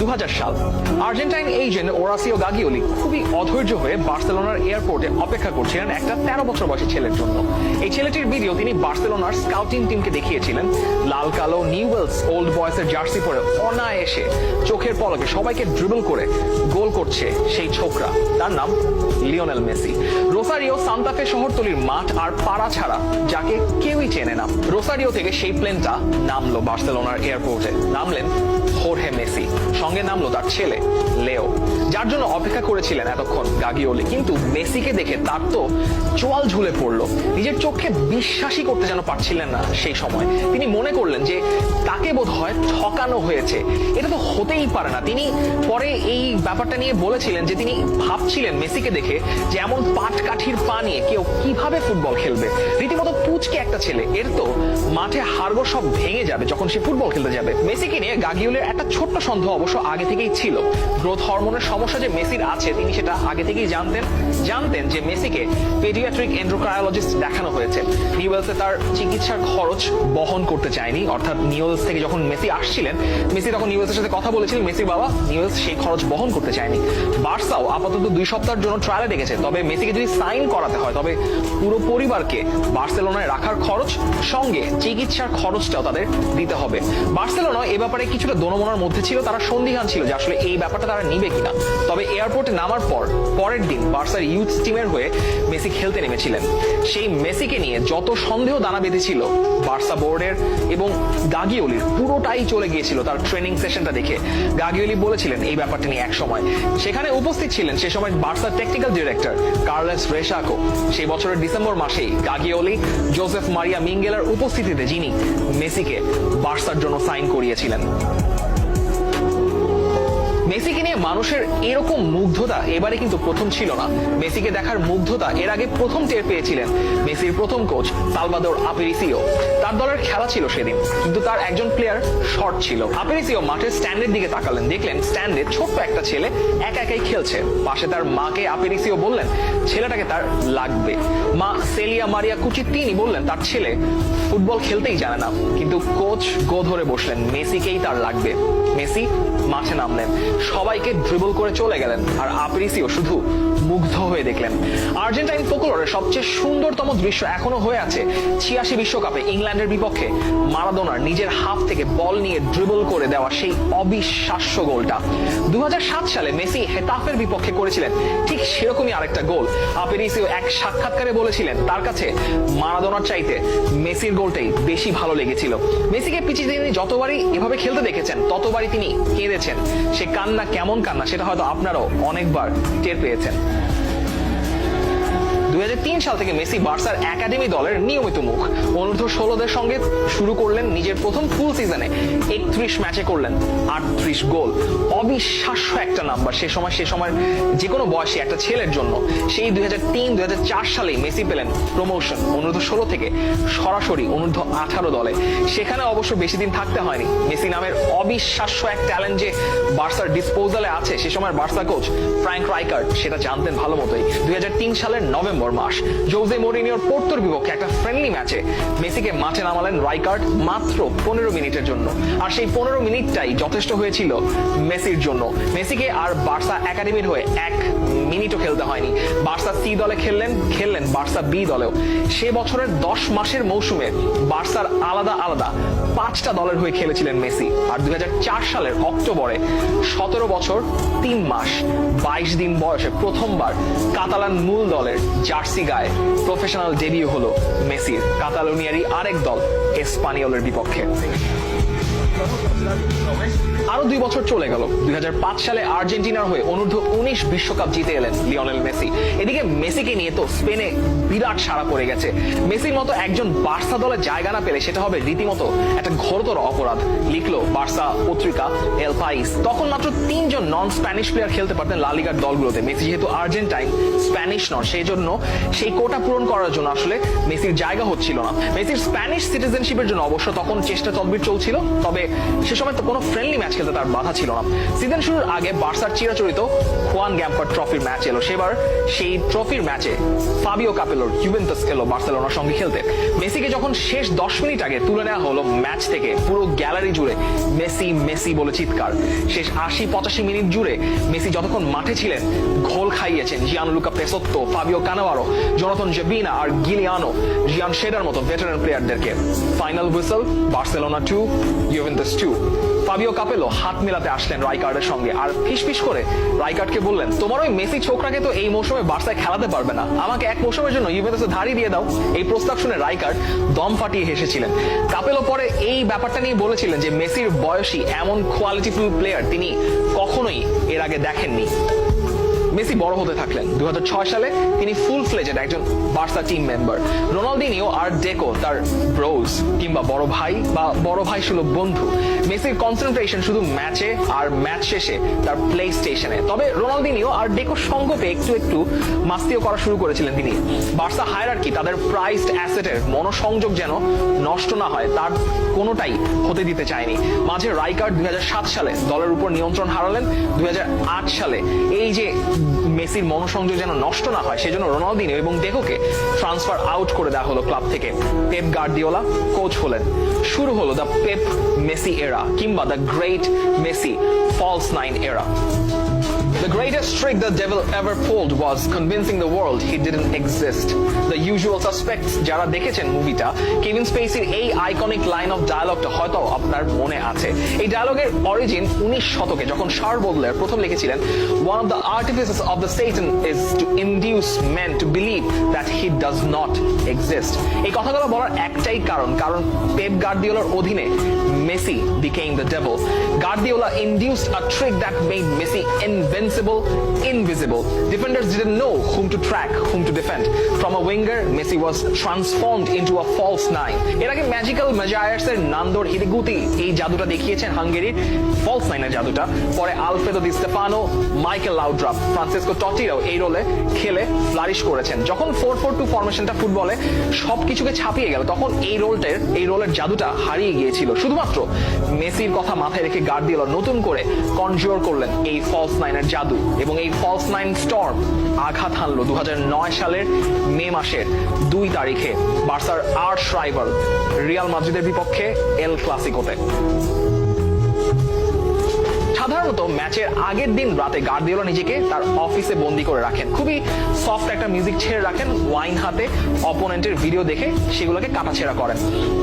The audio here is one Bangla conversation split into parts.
দু হাজার সাল। আর্জেন্টাইন এজেন্ট ওরাসিও গাগিওলি খুবই অধৈর্য হয়ে বার্সেলোনার এয়ারপোর্টে অপেক্ষা করছিলেন একটা তেরো বছর বয়সী ছেলের জন্য। এই ছেলেটির ভিডিও তিনি বার্সেলোনার স্কাউটিং টিমকে দেখিয়েছিলেন। লাল, কালো নিউয়েলস ওল্ড বয়সের জার্সি পরে অনায়াসে চোখের পলকে সবাইকে ড্রিবল করে গোল করছে সেই ছোকরা। তার নাম লিওনেল মেসি। রোসারিও সান্তাফে শহরতলির মাঠ আর পাড়া ছাড়া যাকে কেউই চেনে না। রোসারিও থেকে সেই প্লেনটা নামলো বার্সেলোনার এয়ারপোর্টে। নামলেন হোরহে মেসি। সঙ্গে নামলো তার ছেলে, লেও, যার জন্য অপেক্ষা করেছিলেন এতক্ষণ গাগিওলি। কিন্তু মেসিকে দেখে তার তো চোয়াল ঝুলে পড়ল। নিজের চোখে বিশ্বাসই করতে যেন পারছিলেন না সেই সময়। তিনি মনে করলেন যে তাকে বোধ হয় ঠকানো হয়েছে। এটা তো হতেই পারে না। তিনি পরে এই ব্যাপারটা নিয়ে বলেছিলেন যে তিনি ভাবছিলেন মেসিকে দেখে যে এমন পাট কাঠির পা নিয়ে কেউ কীভাবে ফুটবল খেলবে। রীতিমতো পুচকে একটা ছেলে। এর তো মাঠে হাড়গোড় সব ভেঙে যাবে যখন সে ফুটবল খেলতে যাবে। মেসিকে নিয়ে গাগিউলের একটা ছোট্ট সন্দেহ অবশ্য আগে থেকেই ছিল। গ্রোথ হরমোনের সমস্যা যে মেসির আছে, তিনি সেটা আগে থেকেই জানতেন জানতেন যে মেসিকে পেডিয়াট্রিক এন্ড্রোক্রায়োলজিস্ট দেখানো হয়েছে। নিউয়েলসে তার চিকিৎসার খরচ বহন করতে চায়নি, অর্থাৎ নিউয়েলস থেকে যখন মেসি আসছিলেন, মেসি তখন নিউয়েলসের সাথে কথা বলেছিলেন মেসির বাবা নিউয়েলস সেই খরচ বহন করতে চায়নি। বার্সাও আপাতত দুই সপ্তাহের জন্য ট্রায়ালে ডেকেছে, তবে মেসিকে যদি সাইন করাতে হয়, তবে পুরো পরিবারকে বার্সেলোনায় রাখার খরচ, সঙ্গে চিকিৎসার খরচটাও তাদের দিতে হবে। বার্সেলোনা এ ব্যাপারে কিছুটা দোনমনার মধ্যে ছিল, তারা সন্দিহান ছিল যে আসলে এই ব্যাপারটা তারা নিবে কিনা। তবে এয়ারপোর্টে নামার পর, পরের দিন বার্সার ইউথ টিমের হয়ে মেসি খেলতে নেমেছিলেন। সেই মেসিকে নিয়ে যত সন্দেহ দানা বেঁধেছিল বার্সা বোর্ডের এবং গাগিওলির, পুরোটাই চলে গিয়েছিল তার ট্রেনিং সেশনটা দেখে। গাগিওলি বলেছিলেন এই ব্যাপারটা নিয়ে এক সময়। সেখানে উপস্থিত ছিলেন সে সময় বার্সার টেকনিক্যাল ডিরেক্টর কার্লেস রেশাকো। সেই বছরের ডিসেম্বর মাসেই গাগিওলি, জোসেফ মারিয়া মিঙ্গেলার উপস্থিতিতে যিনি মেসিকে বার্সার জন্য সাইন করিয়েছিলেন। মেসিকে নিয়ে মানুষের এরকম মুগ্ধতা এবারে কিন্তু প্রথম ছিল না। মেসিকে দেখার মুগ্ধতা এর আগে প্রথম টের পেয়েছিলেন মেসির প্রথম কোচ সালভাদোর আপেরিসিও। তার দলের খেলা ছিল সেদিন, কিন্তু তার একজন প্লেয়ার শর্ট ছিল। আপেরিসিও মাঠের স্ট্যান্ডের দিকে তাকালেন। দেখলেন স্ট্যান্ডে ছোট্ট একটা ছেলে একা একাই খেলছে। পাশে তার মাকে আপেরিসিও বললেন, ছেলেটাকে তার লাগবে। মা সেলিয়া মারিয়া কুচি তিনি বললেন, তার ছেলে ফুটবল খেলতেই জানে না। কিন্তু কোচ গো ধরে বসলেন, মেসিকেই তার লাগবে। মেসি মাঠে নামলেন। সবাইকে ড্রিবল করে চলে গেলেন, আর আপরিসিও শুধু মুগ্ধ হয়ে দেখলেন। আর্জেন্টাইন ফোকলোরের সবচেয়ে সুন্দরতম দৃশ্য এখনও হয়ে আছে ছিয়াশি বিশ্বকাপে ইংল্যান্ডের বিপক্ষে। মারাদোনার নিজের হাফ থেকে বল নিয়ে ড্রিবল করে দেওয়া সেই অবিশ্বাস্য গোলটা। দু সালে মেসি হেতাফের বিপক্ষে করেছিলেন ঠিক সেরকমই আরেকটা গোল। আপেরিসিও এক সাক্ষাৎকারে বলেছিলেন, তার কাছে মারাদোনার চাইতে মেসির গোলটাই বেশি ভালো লেগেছিল। মেসিকে পিছিয়ে তিনি যতবারই এভাবে খেলতে দেখেছেন, ততবারই তিনি কেঁদেছেন সে কান্না কেমন কান্না সেটা হয়তো আপনারাও অনেকবার টের পেয়েছেন। দুই সাল থেকে মেসি বার্সার একাডেমি দলের নিয়মিত মুখ। অনূর্ধ্ব ষোলোদের সঙ্গে শুরু করলেন নিজের প্রথম ফুল সিজনে একত্রিশ ম্যাচে করলেন আটত্রিশ গোল। অবিশ্বাস্য একটা নাম্বার সে সময়, সে যে কোনো বয়সী একটা ছেলের জন্য। সেই দুই হাজার তিন, দুই হাজার চার সালেই মেসি পেলেন প্রমোশন অনূর্ধ্ব ষোলো থেকে সরাসরি অনূর্ধ্ব আঠারো দলে। সেখানে অবশ্য বেশি দিন থাকতে হয়নি। মেসি নামের অবিশ্বাস্য এক ট্যালেন্ট যে বার্সার ডিসপোজালে আছে, সে সময় বার্সা কোচ ফ্র্যাঙ্ক রাইকার্ড সেটা জানতেন ভালো মতোই। দুই হাজার তিন সালের নভেম্বর মাস। জোজে মোরিনিওর পোর্তোর বিপক্ষে একটা ফ্রেন্ডলি ম্যাচে মেসিকে মাঠে নামালেন রাইকার্ড মাত্র পনেরো মিনিটের জন্য। আর সেই পনেরো মিনিটটাই যথেষ্ট হয়েছিল মেসির জন্য। মেসিকে আর বার্সা একাডেমির হয়ে এক মিনিটও খেলতে হয়নি। বার্সা সি দলে খেললেন খেললেন বার্সা বি দলেও। সে বছরের দশ মাসের মৌসুমে বার্সার আলাদা আলাদা পাঁচটা দলের হয়ে খেলেছিলেন মেসি। আর দুই হাজার চার সালের অক্টোবরে সতেরো বছর, তিন মাস, বাইশ দিন বয়সে প্রথমবার কাতালান মূল দলের জার্সি গায়ে। প্রফেশনাল ডেবিউ হলো মেসির কাতালোনিয়ারই আরেক দল এসপানিওলের বিপক্ষে। আরও দুই বছর চলে গেল। দুই হাজার পাঁচ সালে আর্জেন্টিনার হয়ে অনূর্ধ্ব উনিশ বিশ্বকাপ জিতে এলেন লিওনেল মেসি। এদিকে মেসিকে নিয়ে তো স্পেনে বিরাট সাড়া পড়ে গেছে। মেসির মতো একজন বার্সা দলে জায়গা না পেলে সেটা হবে রীতিমতো একটা ঘোরতর অপরাধ, লিখলো বার্সা পত্রিকা এল পাইস। তখন মাত্র তিনজন নন স্প্যানিশ প্লেয়ার খেলতে পারতেন লালিগার দলগুলোতে। মেসি যেহেতু আর্জেন্টাইন, স্প্যানিশ নন সেই জন্য সেই কোটা পূরণ করার জন্য আসলে মেসির জায়গা হচ্ছিল না। মেসির স্প্যানিশ সিটিজেনশিপের জন্য অবশ্য তখন চেষ্টা তদবির চলছিল, তবে সে সময় তো কোনো ফ্রেন্ডলি ম্যাচ খেলতে তার বাধা ছিল না। সিজন শুরুর আগে বার্সার চিরাচরিত খোয়ান গ্যাম্পার ট্রফির ম্যাচ এলো। সেবার সেই ট্রফির ম্যাচে ফাবিও কাপেলোর জুভেন্টাস এলো বার্সেলোনার সঙ্গে খেলতে। মেসিকে যখন শেষ দশ মিনিট আগে তুলে নেওয়া হলো ম্যাচ থেকে, পুরো গ্যালারি জুড়ে মেসি মেসি বলে চিৎকার। শেষ আশি পঁচাশি মিনিট জুড়ে মেসি যতক্ষণ মাঠে ছিলেন, ঘোল খাইয়েছেন Gianluca Pessotto, Fabio Cannavaro Jonathan Zebina আর গিলিয়ানো, জিয়ান শেডার মতো veteran প্লেয়ারদেরকে final whistle Barcelona to Juventus to Fabio Capello হাত মেলাতে আসলেন রাইকার্ডের সঙ্গে। আর ফিসফিস করে রাইকার্ডকে বললেন, তোমার ওই মেসি ছোকরাকে তো এই মৌসুমে বার্সায় খেলাতে পারবে না। আমাকে এক মৌসুমের জন্য ইউভেন্টাসে ধারি দিয়ে দাও। এই প্রস্তাব শুনে রাইকার্ড দম ফাটিয়ে হেসেছিলেন। কাপেলো পরে এই ব্যাপারটা নিয়ে বলেছিলেন যে, মেসির বয়সী এমন কোয়ালিটিফুল প্লেয়ার তিনি কখনোই এর আগে দেখেননি। মেসি বড় হতে থাকলেন। দু হাজার ছয় সালে তিনি ফুল ফ্লেজেড একজন বার্সা টিম মেম্বার রোনালদিনিও আর ডেকো, তার ব্রোজ কিংবা বড় ভাই বা বড় ভাই সুলভ বন্ধু। মেসির কনসেন্ট্রেশন শুধু ম্যাচে আর ম্যাচ শেষে, তার প্লে স্টেশনে তবে রোনালদিনিও আর ডেকো সঙ্গতে একটু একটু মাস্তিও করা শুরু করেছিলেন তিনি। বার্সা হায়ার কি তাদের প্রাইসড অ্যাসেটের মনোসংযোগ যেন নষ্ট না হয়, তার কোনোটাই হতে দিতে চায়নি। মাঝে রাইকার্ড দুই সালে দলের উপর নিয়ন্ত্রণ হারালেন। দুই হাজার আট সালে এই যে মেসির মনোসংযোগ যেন নষ্ট না হয়, সেজন্য রোনালদিনো এবং দেহকে ট্রান্সফার আউট করে দেওয়া হলো ক্লাব থেকে। পেপ গার্ডিওলা কোচ হলেন। শুরু হলো দ্য পেপ মেসি এরা কিংবা the great Messi false nine এরা The greatest trick the devil ever pulled was convincing the world he didn't exist. The usual suspects যারা দেখেছেন মুভিটা কেভিন স্পেসির এই আইকনিক লাইন অফ ডায়ালগটা হয়তো আপনার মনে আছে এই ডায়ালগের অরিজিন উনিশ শতকে যখন শার বোদলার প্রথম লিখেছিলেন one of the artifices of the Satan is to induce men to believe that he does not exist. এই কথাগুলো বলার একটাই কারণ কারণ পেপ গার্দিওলার অধীনে Messi became the devil. Guardiola induced a trick that made Messi invincible, invisible. Defenders didn't know whom to track, whom to defend. From a winger, Messi was transformed into a false nine. এর আগে ম্যাজিক্যাল মেজায়ার্স এর হিদিগুতি এই জাদুটা দেখিয়েছেন হাঙ্গেরির ফলস নাইনের জাদুটা পরে Alfredo Di Stefano Michael Laudrup Francisco টটিরাও এই রোলে খেলে ফ্লারিশ করেছেন যখন ফোর ফোর টু ফরমেশনটা ফুটবলে সবকিছুকে ছাপিয়ে গেল তখন এই রোলটার এই রোলের জাদুটা হারিয়ে গিয়েছিল শুধুমাত্র মেসির কথা মাথায় রেখে গার্দিওলা নতুন করে কনজিওর করলেন এই ফলস নাইনের জাদু এবং এই ফলস নাইন স্টর্ম আঘাত হানলো দু হাজার নয় সালের মে মাসের দুই তারিখে বার্সার আর্ট রাইভাল রিয়াল মাদ্রিদের বিপক্ষে এল ক্লাসিকোতে। সাধারণত ম্যাচের আগের দিন রাতে গার্দিওলা নিজেকে তার অফিসে বন্দি করে রাখেন। খুবই সফট একটা মিউজিক ছেড়ে রাখেন, ওয়াইন হাতে অপোনেন্টের ভিডিও দেখে সেগুলোকে কাটাছেড়া করেন।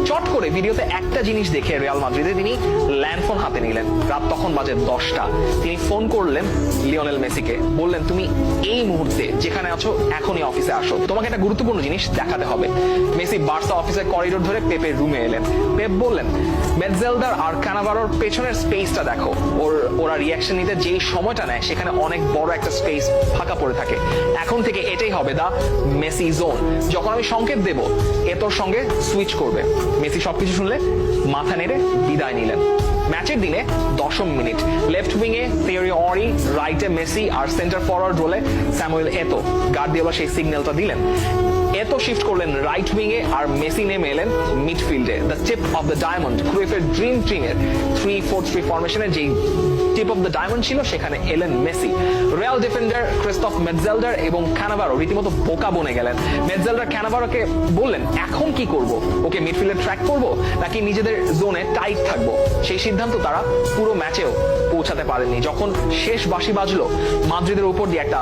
চট করে ভিডিওতে একটা জিনিস দেখে রিয়াল মাদ্রিদে তিনি ল্যান্ডফোন হাতে নিলেন। রাত তখন বাজে দশটা। তিনি ফোন করলেন লিওনেল মেসিকে। বললেন, তুমি এই মুহূর্তে যেখানে আছো, এখনই অফিসে আসো। তোমাকে একটা গুরুত্বপূর্ণ জিনিস দেখাতে হবে। মেসি বার্সা অফিসের করিডোর ধরে পেপের রুমে এলেন। পেপ বললেন মেটজেলদার আর কানাভারোর পেছনের স্পেসটা দেখো। ওর, ওরা রিয়াকশন নিতে যেই সময়টা নেয়, সেখানে অনেক বড় একটা স্পেস ফাঁকা পড়ে থাকে। এখন থেকে এটাই হবে দা মেসি জোন যখন আমি সংকেত দেব, এ তোর সঙ্গে সুইচ করবে। মেসি সবকিছু শুনলে মাথা নেড়ে বিদায় নিলেন। ম্যাচের দিনে দশম মিনিট। লেফট উইং এ থিওরি অরি রাইটে মেসি আর সেন্টার ফরওয়ার্ড রোলে স্যামুয়েল এতো গার্ড গার্দিওলা সেই সিগন্যালটা দিলেন। এত শিফট করলেন রাইট উইং এ আর মেসি নেমে এলেন মিডফিল্ডে the tip of the diamond ক্রুইফের dream team এর থ্রি ফোর থ্রি ফরমেশনে যেই টিপ অফ দ্য ডায়মন্ড ছিল, সেখানে এলেন Messi. Real defender Christoph Metzelder এবং ক্যানাভারো রীতিমতো বোকা বনে গেলেন। মেটজেলডার ক্যানাভারোকে বললেন, এখন কি করব? ওকে মিডফিল্ডে ট্র্যাক করব নাকি নিজেদের জোনে টাইট থাকব? সেই সিদ্ধান্ত তারা পুরো ম্যাচেও পৌঁছাতে পারেননি। যখন শেষ বাঁশি বাজলো, মাদ্রিদের উপর দিয়ে একটা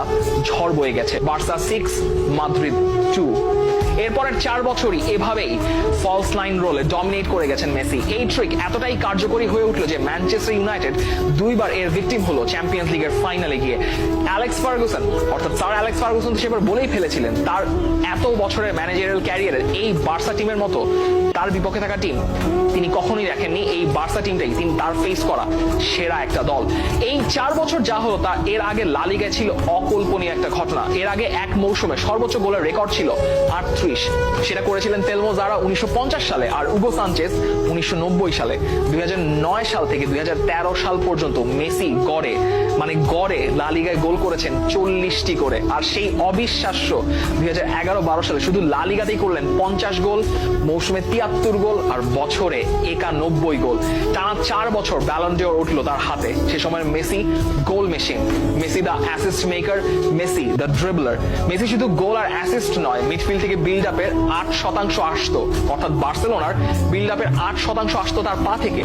ঝড় বয়ে গেছে। বার্সা সিক্স মাদ্রিদ টু এরপরের চার বছরই এভাবেই ফলস লাইন রোলে ডমিনেট করে গেছেন মেসি। এই ট্রিক এতটাই কার্যকরী হয়ে উঠল যে ম্যানচেস্টার ইউনাইটেড দুইবার এর ভিকটিম হলো চ্যাম্পিয়ন্স লিগের ফাইনালে গিয়ে। অ্যালেক্স ফার্গুসন অর্থাৎ স্যার অ্যালেক্স ফার্গুসন তো সেবার বলেই ফেলেছিলেন, তার এত বছরের ম্যানেজারিয়াল ক্যারিয়ারের এই বার্সা টিমের মতো তার বিপক্ষে থাকা টিম তিনি কখনোই দেখেননি। এই বার্সা টিমটাই তিনি তার ফেস করা সেরা একটা দল। এই চার বছর যা হলো তা এর আগে লালিগায় ছিল অকল্পনীয় একটা ঘটনা। এর আগে এক মৌসুমে সর্বোচ্চ গোলের রেকর্ড ছিল আট থ্রি উনিশ। সেটা করেছিলেন তেলমো জারা উনিশশো সালে আর উগো সানচেস উনিশশো সালে। দুই সাল থেকে দুই সাল পর্যন্ত মেসি গড়ে মানে গড়ে লা লিগায় গোল করেছেন চল্লিশটি করে। আর সেই অবিশ্বাস্য দুই হাজার এগারো বারো সালে শুধু লা লিগাতেই করলেন পঞ্চাশ গোল, মৌসুমে তিয়াত্তর গোল আর বছরে একানব্বই গোল। টানা চার বছর ব্যালন্ডিওর উঠল তার হাতে। সে সময় Messi goal machine. Messi the assist maker, Messi the dribbler. Messi শুধু গোল আর অ্যাসিস্ট নয়, মিডফিল্ড থেকে বিল্ড আপের আট শতাংশ আসতো। অর্থাৎ বার্সেলোনার বিল্ড আপের আট শতাংশ আসতো তার পা থেকে।